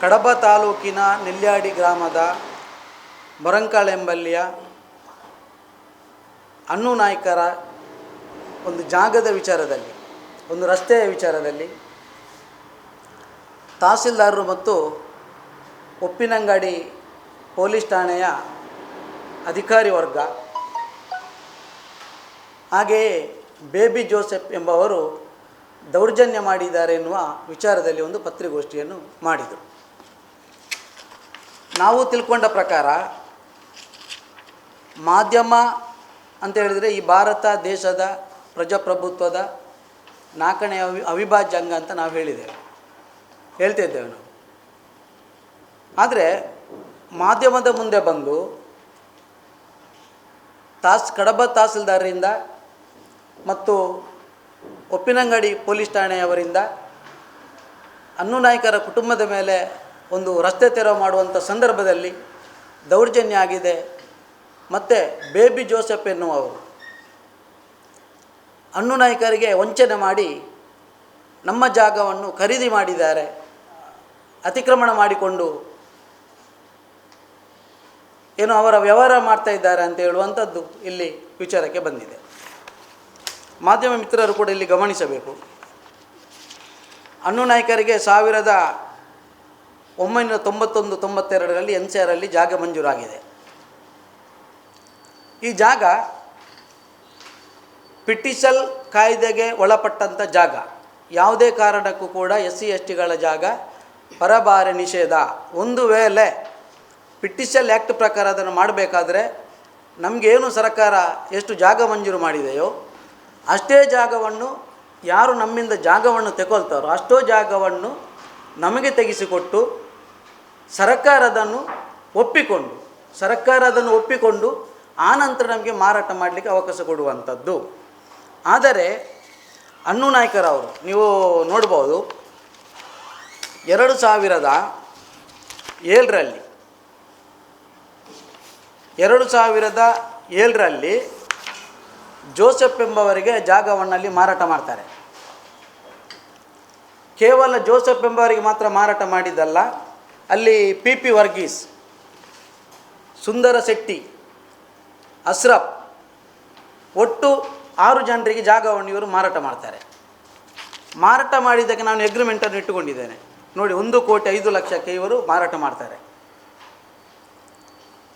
ಕಡಬ ತಾಲೂಕಿನ ನೆಲ್ಯಾಡಿ ಗ್ರಾಮದ ಮೊರಂಕಾಳ ಎಂಬಲ್ಲಿಯ ಅಣ್ಣು ನಾಯ್ಕರ ಒಂದು ಜಾಗದ ವಿಚಾರದಲ್ಲಿ, ಒಂದು ರಸ್ತೆಯ ವಿಚಾರದಲ್ಲಿ ತಹಸೀಲ್ದಾರರು ಮತ್ತು ಉಪ್ಪಿನಂಗಡಿ ಪೊಲೀಸ್ ಠಾಣೆಯ ಅಧಿಕಾರಿ ವರ್ಗ, ಹಾಗೆಯೇ ಬೇಬಿ ಜೋಸೆಫ್ ಎಂಬವರು ದೌರ್ಜನ್ಯ ಮಾಡಿದ್ದಾರೆ ಎನ್ನುವ ವಿಚಾರದಲ್ಲಿ ಒಂದು ಪತ್ರಿಕೋಷ್ಠಿಯನ್ನು ಮಾಡಿದರು. ನಾವು ತಿಳ್ಕೊಂಡ ಪ್ರಕಾರ ಮಾಧ್ಯಮ ಅಂತ ಹೇಳಿದರೆ ಈ ಭಾರತ ದೇಶದ ಪ್ರಜಾಪ್ರಭುತ್ವದ ನಾಲ್ಕನೇ ಅವಿ, ಅವಿಭಾಜ್ಯ ಅಂಗ ಅಂತ ನಾವು ಹೇಳಿದ್ದೇವೆ ಹೇಳ್ತಾ ಇದ್ದೇವೆ ನಾವು. ಆದರೆ ಮಾಧ್ಯಮದ ಮುಂದೆ ಬಂದು ತಾಸ್, ಕಡಬ ತಹಸೀಲ್ದಾರರಿಂದ ಮತ್ತು ಒಪ್ಪಿನಂಗಡಿ ಪೊಲೀಸ್ ಠಾಣೆಯವರಿಂದ ಅನ್ನು ನಾಯಕರ ಕುಟುಂಬದ ಮೇಲೆ ಒಂದು ರಸ್ತೆ ತೆರವು ಮಾಡುವಂಥ ಸಂದರ್ಭದಲ್ಲಿ ದೌರ್ಜನ್ಯ ಆಗಿದೆ ಮತ್ತು ಬೇಬಿ ಜೋಸೆಫ್ ಎನ್ನುವರು ಅಣ್ಣು ನಾಯಕರಿಗೆ ವಂಚನೆ ಮಾಡಿ ನಮ್ಮ ಜಾಗವನ್ನು ಖರೀದಿ ಮಾಡಿದ್ದಾರೆ. ಅತಿಕ್ರಮಣ ಮಾಡಿಕೊಂಡು ಏನು ಅವರ ವ್ಯವಹಾರ ಮಾಡ್ತಾ ಇದ್ದಾರೆ ಅಂತ ಹೇಳುವಂಥದ್ದು ಇಲ್ಲಿ ವಿಚಾರಕ್ಕೆ ಬಂದಿದೆ. ಮಾಧ್ಯಮ ಮಿತ್ರರು ಕೂಡ ಇಲ್ಲಿ ಗಮನಿಸಬೇಕು. ಅಣ್ಣು ನಾಯಕರಿಗೆ ಸಾವಿರದ ಒಂಬೈನೂರ ತೊಂಬತ್ತೊಂದು ತೊಂಬತ್ತೆರಡರಲ್ಲಿ ಎನ್ ಸಿ ಆರಲ್ಲಿ ಜಾಗ ಮಂಜೂರಾಗಿದೆ. ಈ ಜಾಗ ಪಿಟಿಸಲ್ ಕಾಯ್ದೆಗೆ ಒಳಪಟ್ಟಂಥ ಜಾಗ. ಯಾವುದೇ ಕಾರಣಕ್ಕೂ ಕೂಡ ಎಸ್ ಸಿ, ಎಸ್ ಟಿಗಳ ಜಾಗ ಪರಭಾರೆ ನಿಷೇಧ. ಒಂದು ವೇಳೆ ಪಿಟಿಷಲ್ ಆ್ಯಕ್ಟ್ ಪ್ರಕಾರ ಅದನ್ನು ಮಾಡಬೇಕಾದ್ರೆ ನಮಗೇನು ಸರ್ಕಾರ ಎಷ್ಟು ಜಾಗ ಮಂಜೂರು ಮಾಡಿದೆಯೋ ಅಷ್ಟೇ ಜಾಗವನ್ನು ಯಾರು ನಮ್ಮಿಂದ ಜಾಗವನ್ನು ತೆಗೊಳ್ತಾರೋ ಅಷ್ಟೋ ಜಾಗವನ್ನು ನಮಗೆ ತೆಗೆಸಿಕೊಟ್ಟು ಸರ್ಕಾರ ಅದನ್ನು ಒಪ್ಪಿಕೊಂಡು ಸರ್ಕಾರ ಅದನ್ನು ಒಪ್ಪಿಕೊಂಡು ಆನಂತರ ನಮಗೆ ಮಾರಾಟ ಮಾಡಲಿಕ್ಕೆ ಅವಕಾಶ ಕೊಡುವಂಥದ್ದು. ಆದರೆ, ಅಣ್ಣು ನಾಯ್ಕರವರು, ನೀವು ನೋಡ್ಬೋದು, ಎರಡು ಸಾವಿರದ ಏಳರಲ್ಲಿ, ಎರಡು ಸಾವಿರದ ಏಳರಲ್ಲಿ ಜೋಸೆಫ್ ಎಂಬವರಿಗೆ ಜಾಗವನ್ನಲ್ಲಿ ಮಾರಾಟ ಮಾಡ್ತಾರೆ. ಕೇವಲ ಜೋಸೆಫ್ ಎಂಬವರಿಗೆ ಮಾತ್ರ ಮಾರಾಟ ಮಾಡಿದ್ದಲ್ಲ ಅಲ್ಲಿ ಪಿ ಪಿ ವರ್ಗೀಸ್, ಸುಂದರ ಶೆಟ್ಟಿ, ಅಸ್ರಫ್, ಒಟ್ಟು ಆರು ಜನರಿಗೆ ಜಾಗವನ್ನು ಇವರು ಮಾರಾಟ ಮಾಡ್ತಾರೆ. ಮಾರಾಟ ಮಾಡಿದ್ದಕ್ಕೆ ನಾನು ಎಗ್ರಿಮೆಂಟನ್ನು ಇಟ್ಟುಕೊಂಡಿದ್ದೇನೆ. ನೋಡಿ, ಒಂದು ಕೋಟಿ ಐದು ಲಕ್ಷಕ್ಕೆ ಇವರು ಮಾರಾಟ ಮಾಡ್ತಾರೆ.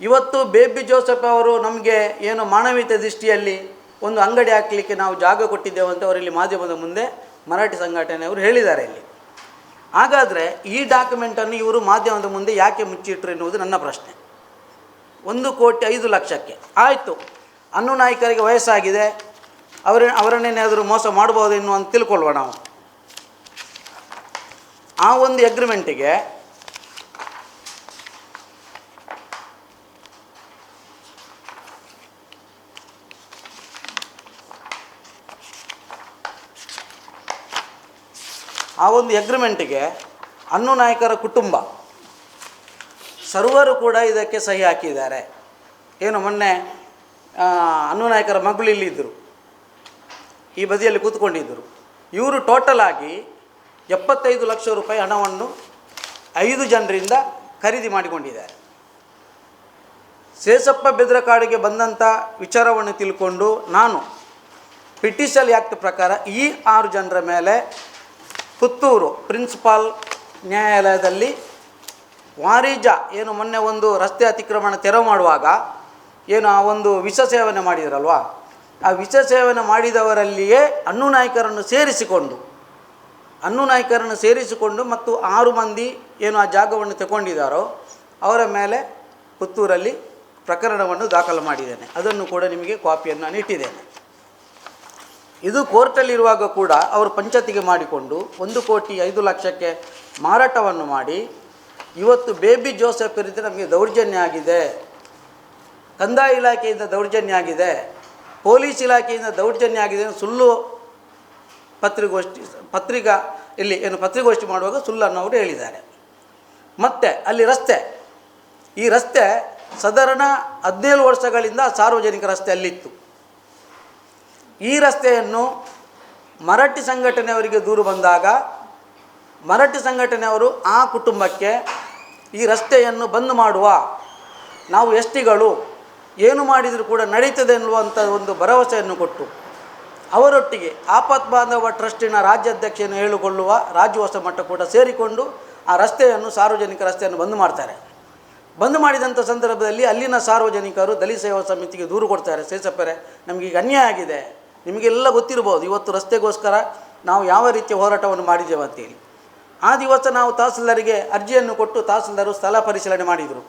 ಇವತ್ತು ಬೇಬಿ ಜೋಸೆಫ್ ಅವರು ನಮಗೆ ಏನು ಮಾನವೀಯತೆ ದೃಷ್ಟಿಯಲ್ಲಿ ಒಂದು ಅಂಗಡಿ ಹಾಕಲಿಕ್ಕೆ ನಾವು ಜಾಗ ಕೊಟ್ಟಿದ್ದೇವೆ ಅಂತ ಅವರಲ್ಲಿ ಮಾಧ್ಯಮದ ಮುಂದೆ ಮರಾಠಿ ಸಂಘಟನೆಯವರು ಹೇಳಿದ್ದಾರೆ ಇಲ್ಲಿ. ಹಾಗಾದರೆ ಈ ಡಾಕ್ಯುಮೆಂಟನ್ನು ಇವರು ಮಾಧ್ಯಮದ ಮುಂದೆ ಯಾಕೆ ಮುಚ್ಚಿಟ್ರು ಎನ್ನುವುದು ನನ್ನ ಪ್ರಶ್ನೆ. ಒಂದು ಕೋಟಿ ಐದು ಲಕ್ಷಕ್ಕೆ. ಆಯಿತು. ಅನ್ನು ನಾಯಕರಿಗೆ ವಯಸ್ಸಾಗಿದೆ. ಅವರ, ಅವರನ್ನೇನಾದರೂ ಮೋಸ ಮಾಡ್ಬೋದು ಎನ್ನುವಂತ ತಿಳ್ಕೊಳ್ವ ನಾವು. ಆ ಒಂದು ಎಗ್ರಿಮೆಂಟಿಗೆ ಆ ಒಂದು ಎಗ್ರಿಮೆಂಟಿಗೆ ಅನ್ನು ನಾಯಕರ ಕುಟುಂಬ. ಸರ್ವರು ಕೂಡ ಇದಕ್ಕೆ ಸಹಿ ಹಾಕಿದ್ದಾರೆ. ಏನು ಮೊನ್ನೆ ಅನ್ನು ನಾಯಕರ ಮಗಳು ಇಲ್ಲಿದ್ದರು. ಈ ಬದಿಯಲ್ಲಿ ಕೂತ್ಕೊಂಡಿದ್ದರು. ಇವರು ಟೋಟಲ್ ಆಗಿ ಎಪ್ಪತ್ತೈದು ಲಕ್ಷ ರೂಪಾಯಿ ಹಣವನ್ನು ಐದು ಜನರಿಂದ ಖರೀದಿ ಮಾಡಿಕೊಂಡಿದ್ದಾರೆ. ಶೇಷಪ್ಪ ಬೆದ್ರಕಾಡಿಗೆ ಬಂದಂಥ ವಿಚಾರವನ್ನು ತಿಳ್ಕೊಂಡು ನಾನು ಪಿಟಿಷಲ್ ಆ್ಯಕ್ಟ್ ಪ್ರಕಾರ ಈ ಆರು ಜನರ ಮೇಲೆ ಪುತ್ತೂರು ಪ್ರಿನ್ಸಿಪಾಲ್ ನ್ಯಾಯಾಲಯದಲ್ಲಿ ವಾರಿಜ ಏನು ಮೊನ್ನೆ ಒಂದು ರಸ್ತೆ ಅತಿಕ್ರಮಣ ತೆರವು ಮಾಡುವಾಗ ಏನು ಆ ಒಂದು ವಿಷ ಸೇವನೆ ಮಾಡಿದ್ರಲ್ವಾ? ಆ ವಿಷ ಸೇವನೆ ಮಾಡಿದವರಲ್ಲಿಯೇ ಅಣ್ಣು ನಾಯಕರನ್ನು ಸೇರಿಸಿಕೊಂಡು, ಅಣ್ಣು ನಾಯಕರನ್ನು ಸೇರಿಸಿಕೊಂಡು ಮತ್ತು ಆರು ಮಂದಿ ಏನು ಆ ಜಾಗವನ್ನು ತಗೊಂಡಿದ್ದಾರೋ ಅವರ ಮೇಲೆ ಪುತ್ತೂರಲ್ಲಿ ಪ್ರಕರಣವನ್ನು ದಾಖಲು ಮಾಡಿದ್ದೇನೆ. ಅದನ್ನು ಕೂಡ ನಿಮಗೆ ಕಾಪಿಯನ್ನು ನಾನು ಇಟ್ಟಿದ್ದೇನೆ. ಇದು ಕೋರ್ಟಲ್ಲಿರುವಾಗ ಕೂಡ ಅವರು ಪಂಚಾಯತಿಗೆ ಮಾಡಿಕೊಂಡು ಒಂದು ಕೋಟಿ ಐದು ಲಕ್ಷಕ್ಕೆ ಮಾರಾಟವನ್ನು ಮಾಡಿ, ಇವತ್ತು ಬೇಬಿ ಜೋಸೆಫ್ ರೀತಿ ನಮಗೆ ದೌರ್ಜನ್ಯ ಆಗಿದೆ. ಕಂದಾಯ ಇಲಾಖೆಯಿಂದ ದೌರ್ಜನ್ಯ ಆಗಿದೆ. ಪೊಲೀಸ್ ಇಲಾಖೆಯಿಂದ ದೌರ್ಜನ್ಯ ಆಗಿದೆ ಸುಳ್ಳು ಪತ್ರಿಗೋಷ್ಠಿ ಪತ್ರಿಕಾ ಇಲ್ಲಿ ಏನು ಪತ್ರಿಕೋಷ್ಠಿ ಮಾಡುವಾಗ ಸುಳ್ಳನ್ನು ಅವರು ಹೇಳಿದ್ದಾರೆ. ಮತ್ತು ಅಲ್ಲಿ ರಸ್ತೆ, ಈ ರಸ್ತೆ ಸಾಧಾರಣ ಹದಿನೇಳು ವರ್ಷಗಳಿಂದ ಸಾರ್ವಜನಿಕ ರಸ್ತೆ ಅಲ್ಲಿತ್ತು. ಈ ರಸ್ತೆಯನ್ನು ಮರಾಠಿ ಸಂಘಟನೆಯವರಿಗೆ ದೂರು ಬಂದಾಗ ಮರಟ್ಟಿ ಸಂಘಟನೆಯವರು ಆ ಕುಟುಂಬಕ್ಕೆ ಈ ರಸ್ತೆಯನ್ನು ಬಂದ್ ಮಾಡುವ ನಾವು ಎಸ್ ಟಿಗಳು ಏನು ಮಾಡಿದರೂ ಕೂಡ ನಡೀತದೆ ಎನ್ನುವಂಥ ಒಂದು ಭರವಸೆಯನ್ನು ಕೊಟ್ಟು, ಅವರೊಟ್ಟಿಗೆ ಆಪತ್ ಬಾಂಧವ ಟ್ರಸ್ಟಿನ ರಾಜ್ಯಾಧ್ಯಕ್ಷೆಯನ್ನು ಹೇಳಿಕೊಳ್ಳುವ ರಾಜ್ಯೋತ್ಸವ ಮಟ್ಟ ಕೂಡ ಸೇರಿಕೊಂಡು ಆ ರಸ್ತೆಯನ್ನು, ಸಾರ್ವಜನಿಕ ರಸ್ತೆಯನ್ನು ಬಂದ್ ಮಾಡ್ತಾರೆ. ಬಂದ್ ಮಾಡಿದಂಥ ಸಂದರ್ಭದಲ್ಲಿ ಅಲ್ಲಿನ ಸಾರ್ವಜನಿಕರು ದಲಿತ ಸೇವಾ ಸಮಿತಿಗೆ ದೂರು ಕೊಡ್ತಾರೆ. ಸೇಸಪ್ಪರೆ ನಮಗೆ ಈಗ ಅನ್ಯಾಯ ಆಗಿದೆ. ನಿಮಗೆಲ್ಲ ಗೊತ್ತಿರ್ಬೋದು. ಇವತ್ತು ರಸ್ತೆಗೋಸ್ಕರ ನಾವು ಯಾವ ರೀತಿಯ ಹೋರಾಟವನ್ನು ಮಾಡಿದ್ದೇವೆ ಅಂತೇಳಿ ಆ ದಿವಸ ನಾವು ತಹಸೀಲ್ದಾರಿಗೆ ಅರ್ಜಿಯನ್ನು ಕೊಟ್ಟು ತಹಸೀಲ್ದಾರು ಸ್ಥಳ ಪರಿಶೀಲನೆ ಮಾಡಿದರು.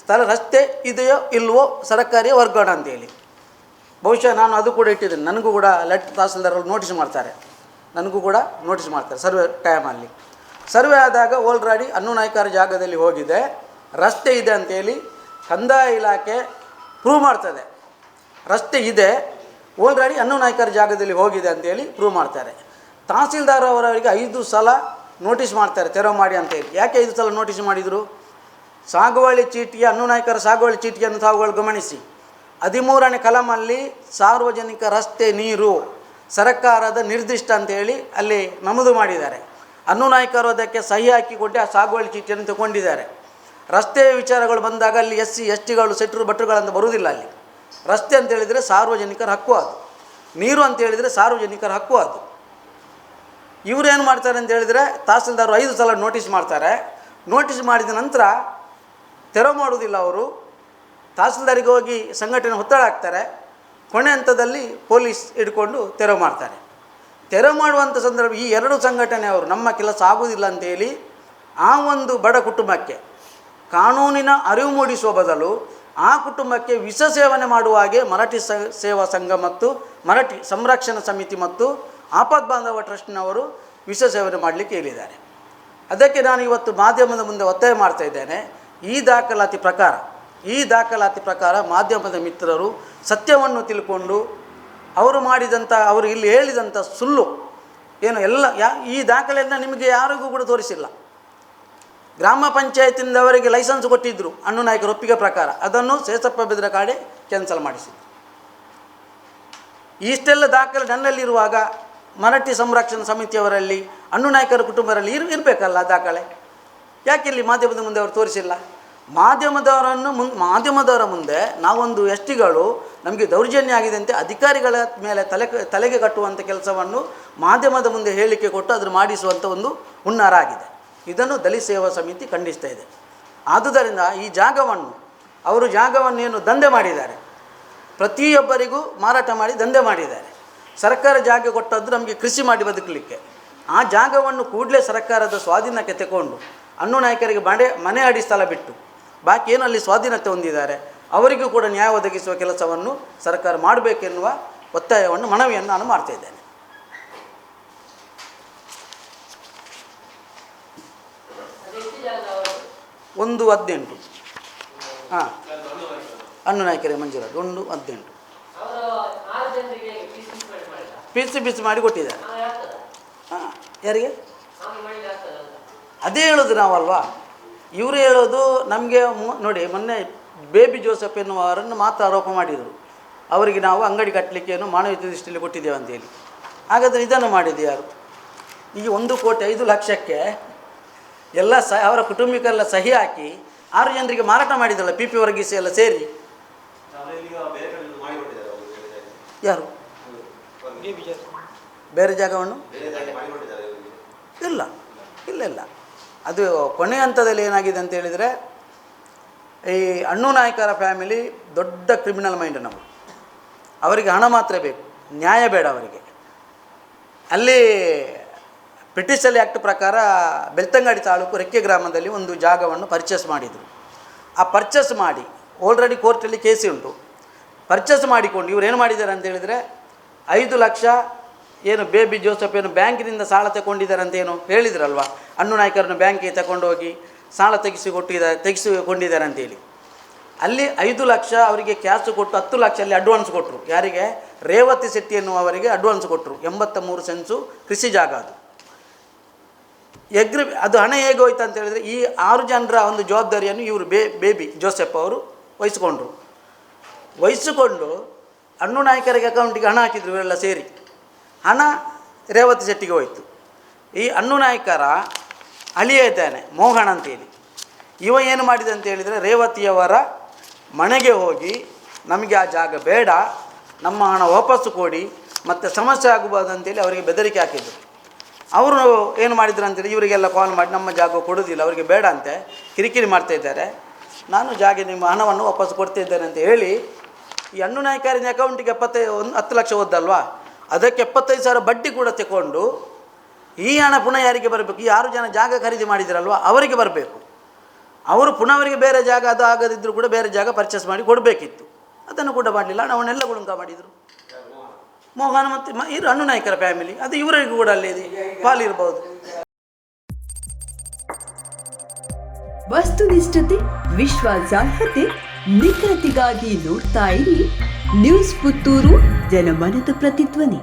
ಸ್ಥಳ ರಸ್ತೆ ಇದೆಯೋ ಇಲ್ವೋ ಸರ್ಕಾರಿ ವರ್ಗಾವಣೆ ಅಂತೇಳಿ ಬಹುಶಃ ನಾನು ಅದು ಕೂಡ ಇಟ್ಟಿದ್ದೇನೆ. ನನಗೂ ಕೂಡ ಲೆಟ್ ತಹಸೀಲ್ದಾರರು ನೋಟಿಸ್ ಮಾಡ್ತಾರೆ. ನನಗೂ ಕೂಡ ನೋಟಿಸ್ ಮಾಡ್ತಾರೆ ಸರ್ವೆ ಟೈಮಲ್ಲಿ. ಸರ್ವೆ ಆದಾಗ ಓಲ್ರಾಡಿ ಅನ್ನು ನಾಯ್ಕರ ಜಾಗದಲ್ಲಿ ಹೋಗಿದೆ. ರಸ್ತೆ ಇದೆ ಅಂತೇಳಿ ಕಂದಾಯ ಇಲಾಖೆ ಪ್ರೂವ್ ಮಾಡ್ತದೆ. ರಸ್ತೆ ಇದೆ. ಓಲ್ರಾಡಿ ಅನ್ನು ನಾಯ್ಕರ ಜಾಗದಲ್ಲಿ ಹೋಗಿದೆ ಅಂತೇಳಿ ಪ್ರೂವ್ ಮಾಡ್ತಾರೆ. ತಹಸೀಲ್ದಾರ್ ಅವರವರಿಗೆ ಐದು ಸಲ ನೋಟಿಸ್ ಮಾಡ್ತಾರೆ, ತೆರವು ಮಾಡಿ ಅಂತೇಳಿ ಯಾಕೆ ಐದು ಸಲ ನೋಟಿಸ್ ಮಾಡಿದರು? ಸಾಗುವಳಿ ಚೀಟಿಯ ಅನ್ನು ನಾಯ್ಕರ ಸಾಗುವಳಿ ಚೀಟಿಯನ್ನು ತಾವುಗಳು ಗಮನಿಸಿ. ಹದಿಮೂರನೇ ಕಲಮಲ್ಲಿ ಸಾರ್ವಜನಿಕ ರಸ್ತೆ ನೀರು ಸರ್ಕಾರದ ನಿರ್ದಿಷ್ಟ ಅಂತೇಳಿ ಅಲ್ಲಿ ನಮೂದು ಮಾಡಿದ್ದಾರೆ. ಅನ್ನು ನಾಯ್ಕರು ಅದಕ್ಕೆ ಸಹಿ ಹಾಕಿಕೊಟ್ಟು ಆ ಸಾಗುವಳಿ ಚೀಟಿಯನ್ನು ತಗೊಂಡಿದ್ದಾರೆ. ರಸ್ತೆ ವಿಚಾರಗಳು ಬಂದಾಗ ಅಲ್ಲಿ ಎಸ್ ಸಿ ಎಸ್ ಟಿಗಳು ಸೆಟ್ರು ಭಟ್ರುಗಳಂತ ಬರುವುದಿಲ್ಲ ಅಲ್ಲಿ. ರಸ್ತೆ ಅಂತ ಹೇಳಿದರೆ ಸಾರ್ವಜನಿಕರ ಹಕ್ಕು ಅದು. ನೀರು ಅಂತ ಹೇಳಿದರೆ ಸಾರ್ವಜನಿಕರ ಹಕ್ಕು ಅದು. ಇವರೇನು ಮಾಡ್ತಾರೆ ಅಂತ ಹೇಳಿದರೆ ತಹಸೀಲ್ದಾರ್ ಐದು ಸಲ ನೋಟಿಸ್ ಮಾಡ್ತಾರೆ. ನೋಟಿಸ್ ಮಾಡಿದ ನಂತರ ತೆರವು ಮಾಡುವುದಿಲ್ಲ ಅವರು. ತಹಸೀಲ್ದಾರಿಗೆ ಹೋಗಿ ಸಂಘಟನೆ ಒತ್ತಡ ಹಾಕ್ತಾರೆ. ಕೊನೆ ಹಂತದಲ್ಲಿ ಪೊಲೀಸ್ ಹಿಡ್ಕೊಂಡು ತೆರವು ಮಾಡ್ತಾರೆ. ತೆರವು ಮಾಡುವಂಥ ಸಂದರ್ಭ ಈ ಎರಡು ಸಂಘಟನೆ ಅವರು, ನಮ್ಮ ಕೆಲಸ ಆಗುವುದಿಲ್ಲ ಅಂತೇಳಿ ಆ ಒಂದು ಬಡ ಕುಟುಂಬಕ್ಕೆ ಕಾನೂನಿನ ಅರಿವು ಮೂಡಿಸುವ ಬದಲು ಆ ಕುಟುಂಬಕ್ಕೆ ವಿಷ ಸೇವನೆ ಮಾಡುವ ಹಾಗೆ ಮರಾಠಿ ಸ, ಸೇವಾ ಸಂಘ ಮತ್ತು ಮರಾಠಿ ಸಂರಕ್ಷಣಾ ಸಮಿತಿ ಮತ್ತು ಆಪದ್ ಬಾಂಧವ ಟ್ರಸ್ಟ್ನವರು ವಿಷ ಸೇವನೆ ಮಾಡಲಿಕ್ಕೆ ಹೇಳಿದ್ದಾರೆ. ಅದಕ್ಕೆ ನಾನು ಇವತ್ತು ಮಾಧ್ಯಮದ ಮುಂದೆ ಒತ್ತಾಯ ಮಾಡ್ತಾ ಇದ್ದೇನೆ. ಈ ದಾಖಲಾತಿ ಪ್ರಕಾರ, ಈ ದಾಖಲಾತಿ ಪ್ರಕಾರ ಮಾಧ್ಯಮದ ಮಿತ್ರರು ಸತ್ಯವನ್ನು ತಿಳ್ಕೊಂಡು ಅವರು ಮಾಡಿದಂಥ, ಅವರು ಇಲ್ಲಿ ಹೇಳಿದಂಥ ಸುಳ್ಳು ಏನು ಎಲ್ಲ, ಯಾ, ಈ ದಾಖಲೆಯನ್ನು ನಿಮಗೆ ಯಾರಿಗೂ ಕೂಡ ತೋರಿಸಿಲ್ಲ. ಗ್ರಾಮ ಪಂಚಾಯತಿಂದವರಿಗೆ ಲೈಸೆನ್ಸ್ ಕೊಟ್ಟಿದ್ದರು ಅಣ್ಣು ನಾಯಕರ ಒಪ್ಪಿಗೆ ಪ್ರಕಾರ. ಅದನ್ನು ಸೇಸಪ್ಪ ಬೆದರಕಾಡೆ ಕ್ಯಾನ್ಸಲ್ ಮಾಡಿಸಿದ್ರು. ಇಷ್ಟೆಲ್ಲ ದಾಖಲೆ ನನ್ನಲ್ಲಿರುವಾಗ ಮರಾಠಿ ಸಂರಕ್ಷಣಾ ಸಮಿತಿಯವರಲ್ಲಿ ಅಣ್ಣು ನಾಯಕರ ಕುಟುಂಬರಲ್ಲಿ ಇರ್ ಇರಬೇಕಲ್ಲ ದಾಖಲೆ. ಯಾಕೆ ಇಲ್ಲಿ ಮಾಧ್ಯಮದ ಮುಂದೆ ಅವರು ತೋರಿಸಿಲ್ಲ? ಮಾಧ್ಯಮದವರನ್ನು ಮುನ್ ಮಾಧ್ಯಮದವರ ಮುಂದೆ ನಾವೊಂದು ಎಸ್ ಟಿಗಳು ನಮಗೆ ದೌರ್ಜನ್ಯ ಆಗಿದೆ ಅಂತ ಅಧಿಕಾರಿಗಳ ಮೇಲೆ ತಲೆ ತಲೆಗೆ ಕಟ್ಟುವಂಥ ಕೆಲಸವನ್ನು ಮಾಧ್ಯಮದ ಮುಂದೆ ಹೇಳಿಕೆ ಕೊಟ್ಟು ಅದನ್ನು ಮಾಡಿಸುವಂಥ ಒಂದು ಹುನ್ನಾರ ಆಗಿದೆ. ಇದನ್ನು ದಲಿತ ಸೇವಾ ಸಮಿತಿ ಖಂಡಿಸ್ತಾ ಇದೆ. ಆದುದರಿಂದ ಈ ಜಾಗವನ್ನು, ಅವರು ಜಾಗವನ್ನೇನು ದಂಧೆ ಮಾಡಿದ್ದಾರೆ. ಪ್ರತಿಯೊಬ್ಬರಿಗೂ ಮಾರಾಟ ಮಾಡಿ ದಂಧೆ ಮಾಡಿದ್ದಾರೆ. ಸರ್ಕಾರ ಜಾಗ ಕೊಟ್ಟದ್ದು ನಮಗೆ ಕೃಷಿ ಮಾಡಿ ಬದುಕಲಿಕ್ಕೆ. ಆ ಜಾಗವನ್ನು ಕೂಡಲೇ ಸರ್ಕಾರದ ಸ್ವಾಧೀನಕ್ಕೆ ತಗೊಂಡು ಅಣ್ಣು ನಾಯಕರಿಗೆ ಮನೆ ಮನೆ ಅಡಿ ಸ್ಥಳ ಬಿಟ್ಟು ಬಾಕಿ ಏನು ಅಲ್ಲಿ ಸ್ವಾಧೀನತೆ ಹೊಂದಿದ್ದಾರೆ, ಅವರಿಗೂ ಕೂಡ ನ್ಯಾಯ ಒದಗಿಸುವ ಕೆಲಸವನ್ನು ಸರ್ಕಾರ ಮಾಡಬೇಕೆನ್ನುವ ಒತ್ತಾಯವನ್ನು, ಮನವಿಯನ್ನು ನಾನು ಮಾಡ್ತಾ ಇದ್ದೇನೆ. ಒಂದು ಹದಿನೆಂಟು. ಹಾಂ. ಅಣ್ಣು ನಾಯಕರಿಗೆ ಮಂಜೂರಾದ ಒಂದು ಹದಿನೆಂಟು. ಪಿಸಿ ಪಿಸಿ ಮಾಡಿ ಕೊಟ್ಟಿದ್ದಾರೆ. ಹಾಂ, ಯಾರಿಗೆ? ಅದೇ ಹೇಳೋದು ನಾವಲ್ವಾ? ಇವರು ಹೇಳೋದು ನಮಗೆ ನೋಡಿ, ಮೊನ್ನೆ ಬೇಬಿ ಜೋಸೆಫ್ ಎನ್ನುವರನ್ನು ಮಾತ್ರ ಆರೋಪ ಮಾಡಿದರು. ಅವರಿಗೆ ನಾವು ಅಂಗಡಿ ಕಟ್ಟಲಿಕ್ಕೆ ಏನು ಮಾನವೀಯ ದೃಷ್ಟಿಯಲ್ಲಿ ಕೊಟ್ಟಿದ್ದೇವೆ ಅಂತೇಳಿ ಹಾಗಾದರೆ ಇದನ್ನು ಮಾಡಿದ್ದು ಯಾರು? ಈಗ ಒಂದು ಕೋಟಿ ಐದು ಲಕ್ಷಕ್ಕೆ ಎಲ್ಲ ಸ, ಅವರ ಕುಟುಂಬಿಕರೆಲ್ಲ ಸಹಿ ಹಾಕಿ ಆರು ಜನರಿಗೆ ಮಾರಾಟ ಮಾಡಿದಲ್ಲ ಪಿ ಪಿ ವರ್ಗೀಸಿ ಎಲ್ಲ ಸೇರಿ. ಯಾರು? ಬೇರೆ ಜಾಗವನ್ನು? ಇಲ್ಲ ಇಲ್ಲ ಇಲ್ಲ. ಅದು ಕೊನೆ ಹಂತದಲ್ಲಿ ಏನಾಗಿದೆ ಅಂತ ಹೇಳಿದರೆ, ಈ ಅಣ್ಣು ನಾಯಕರ ಫ್ಯಾಮಿಲಿ ದೊಡ್ಡ ಕ್ರಿಮಿನಲ್ ಮೈಂಡ್ ನಮ್ಮ ಅವರಿಗೆ ಹಣ ಮಾತ್ರ ಬೇಕು, ನ್ಯಾಯ ಬೇಡ ಅವರಿಗೆ. ಅಲ್ಲಿ ಬ್ರಿಟಿಷಲ್ಲಿ ಆ್ಯಕ್ಟ್ ಪ್ರಕಾರ ಬೆಳ್ತಂಗಡಿ ತಾಲೂಕು ರೆಕ್ಕೆ ಗ್ರಾಮದಲ್ಲಿ ಒಂದು ಜಾಗವನ್ನು ಪರ್ಚೇಸ್ ಮಾಡಿದರು. ಆ ಪರ್ಚೇಸ್ ಮಾಡಿ ಆಲ್ರೆಡಿ ಕೋರ್ಟಲ್ಲಿ ಕೇಸ್ ಉಂಟು. ಪರ್ಚೇಸ್ ಮಾಡಿಕೊಂಡು, ಇವ್ರು ಏನು ಮಾಡಿದ್ದಾರೆ ಅಂತ ಹೇಳಿದರೆ, ಐದು ಲಕ್ಷ ಏನು ಬೇಬಿ ಜೋಸಫ್ ಏನು ಬ್ಯಾಂಕಿನಿಂದ ಸಾಲ ತಗೊಂಡಿದ್ದಾರೆ ಅಂತ ಏನು ಹೇಳಿದ್ರಲ್ವ? ಅಣ್ಣು ನಾಯ್ಕರನ್ನು ಬ್ಯಾಂಕಿಗೆ ತಗೊಂಡೋಗಿ ಸಾಲ ತೆಗೆಸಿ ಕೊಟ್ಟಿದ್ದಾರೆ ತೆಗೆಸಿಕೊಂಡಿದ್ದಾರೆ ಅಂತೇಳಿ ಅಲ್ಲಿ ಐದು ಲಕ್ಷ ಅವರಿಗೆ ಕ್ಯಾಶ್ ಕೊಟ್ಟು, ಹತ್ತು ಲಕ್ಷ ಅಲ್ಲಿ ಅಡ್ವಾನ್ಸ್ ಕೊಟ್ಟರು ಯಾರಿಗೆ? ರೇವತಿ ಶೆಟ್ಟಿ ಎನ್ನುವವರಿಗೆ ಅಡ್ವಾನ್ಸ್ ಕೊಟ್ಟರು ಎಂಬತ್ತ ಮೂರು ಸೆನ್ಸು ಕೃಷಿ ಜಾಗ ಅದು. ಎಗ್ರಿ ಅದು ಹಣ ಹೇಗೆ ಹೋಯ್ತು ಅಂತ ಹೇಳಿದರೆ ಈ ಆರು ಜನರ ಒಂದು ಜವಾಬ್ದಾರಿಯನ್ನು ಇವರು ಬೇ ಬೇಬಿ ಜೋಸೆಫ್ ಅವರು ವಹಿಸಿಕೊಂಡ್ರು. ವಹಿಸಿಕೊಂಡು ಅಣ್ಣು ನಾಯಕರಿಗೆ ಅಕೌಂಟಿಗೆ ಹಣ ಹಾಕಿದ್ರು ಇವರೆಲ್ಲ ಸೇರಿ. ಹಣ ರೇವತಿ ಶೆಟ್ಟಿಗೆ ಹೋಯಿತು. ಈ ಅಣ್ಣು ನಾಯಕರ ಅಳಿಯ ಇದ್ದಾನೆ, ಮೋಹನ್ ಅಂತೇಳಿ ಇವ ಏನು ಮಾಡಿದೆ ಅಂತ ಹೇಳಿದರೆ ರೇವತಿಯವರ ಮನೆಗೆ ಹೋಗಿ ನಮಗೆ ಆ ಜಾಗ ಬೇಡ, ನಮ್ಮ ಹಣ ವಾಪಸ್ಸು ಕೊಡಿ, ಮತ್ತು ಸಮಸ್ಯೆ ಆಗಬಾರ್ದು ಅಂತೇಳಿ ಅವರಿಗೆ ಬೆದರಿಕೆ ಹಾಕಿದ್ರು. ಅವರು ಏನು ಮಾಡಿದ್ರು ಅಂತೇಳಿ ಇವರಿಗೆಲ್ಲ ಕಾಲ್ ಮಾಡಿ, ನಮ್ಮ ಜಾಗ ಕೊಡೋದಿಲ್ಲ, ಅವರಿಗೆ ಬೇಡ ಅಂತೆ, ಕಿರಿಕಿರಿ ಮಾಡ್ತಾ ಇದ್ದಾರೆ. ನಾನು ಜಾಗ ನಿಮ್ಮ ಹಣವನ್ನು ವಾಪಸ್ ಕೊಡ್ತಾ ಇದ್ದೇನೆ ಅಂತ ಹೇಳಿ, ಈ ಹಣ್ಣು ನಾಯಕರಿನ ಅಕೌಂಟಿಗೆ ಎಪ್ಪತ್ತೈದು ಒಂದು ಹತ್ತು ಲಕ್ಷ ಓದ್ದಲ್ವಾ ಅದಕ್ಕೆ ಎಪ್ಪತ್ತೈದು ಸಾವಿರ ಬಡ್ಡಿ ಕೂಡ ತಗೊಂಡು ಈ ಹಣ ಪುನಃ ಯಾರಿಗೆ ಬರಬೇಕು? ಈ ಆರು ಜನ ಜಾಗ ಖರೀದಿ ಮಾಡಿದ್ರಲ್ವ? ಅವರಿಗೆ ಬರಬೇಕು. ಅವರು ಪುನಃ ಅವರಿಗೆ ಬೇರೆ ಜಾಗ ಅದು ಆಗದಿದ್ದರೂ ಕೂಡ ಬೇರೆ ಜಾಗ ಪರ್ಚೇಸ್ ಮಾಡಿ ಕೊಡಬೇಕಿತ್ತು. ಅದನ್ನು ಕೂಡ ಮಾಡಲಿಲ್ಲ. ಹಣವನ್ನೆಲ್ಲ ಗುಳುಂಕ ಮಾಡಿದರು. ಮೋಹನ್ ಮತ್ತು ಇವರು ಹಣ್ಣು ನಾಯಕರ ಫ್ಯಾಮಿಲಿ ಅದು ಇವರಿಗೂ ಕೂಡ ಅಲ್ಲಿ ಇದೆ. ಪಾಲಿರ್ಬೋದು ವಸ್ತುನಿಷ್ಠತೆ ವಿಶ್ವಾಸಾರ್ಹತೆ ನಿಖರತೆಗಾಗಿ ನೋಡ್ತಾ ಇರಿ. ನ್ಯೂಸ್ ಪುತ್ತೂರು, ಜನಮನದ ಪ್ರತಿಧ್ವನಿ.